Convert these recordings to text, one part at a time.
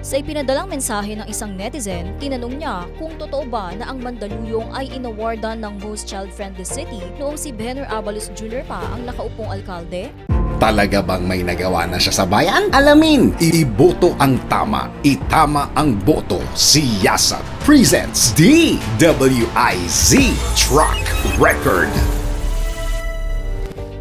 Sa ipinadalang mensahe ng isang netizen, tinanong niya kung totoo ba na ang Mandaluyong ay inawardan ng most child-friendly city noong si Benner Abalos Jr. pa ang nakaupong alkalde? Talaga bang may nagawa na siya sa bayan? Alamin! Iboto ang tama, itama ang boto. Siyasat presents DWIZ Track Record.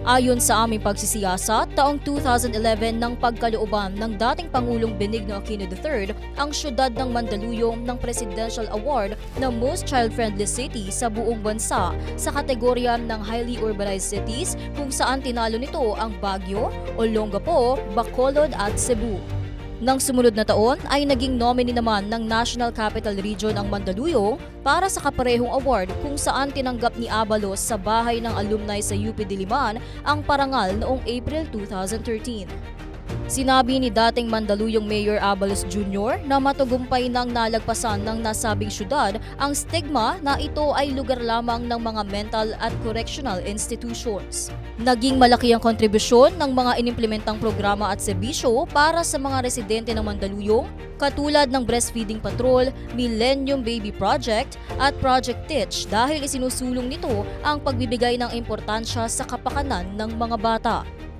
Ayon sa aming pagsisiyasat, taong 2011 ng pagkalooban ng dating Pangulong Benigno Aquino III ang syudad ng Mandaluyong ng Presidential Award na Most Child-Friendly City sa buong bansa sa kategorya ng Highly Urbanized Cities kung saan tinalo nito ang Baguio, Olongapo, Bacolod at Cebu. Nang sumunod na taon ay naging nominee naman ng National Capital Region ang Mandaluyong para sa kaparehong award kung saan tinanggap ni Abalos sa bahay ng alumni sa UP Diliman ang parangal noong April 2013. Sinabi ni dating Mandaluyong Mayor Abalos Jr. na matugumpay nang nalagpasan ng nasabing syudad ang stigma na ito ay lugar lamang ng mga mental at correctional institutions. Naging malaki ang kontribusyon ng mga inimplementang programa at serbisyo para sa mga residente ng Mandaluyong katulad ng Breastfeeding Patrol, Millennium Baby Project at Project Teach dahil isinusulong nito ang pagbibigay ng importansya sa kapakanan ng mga bata.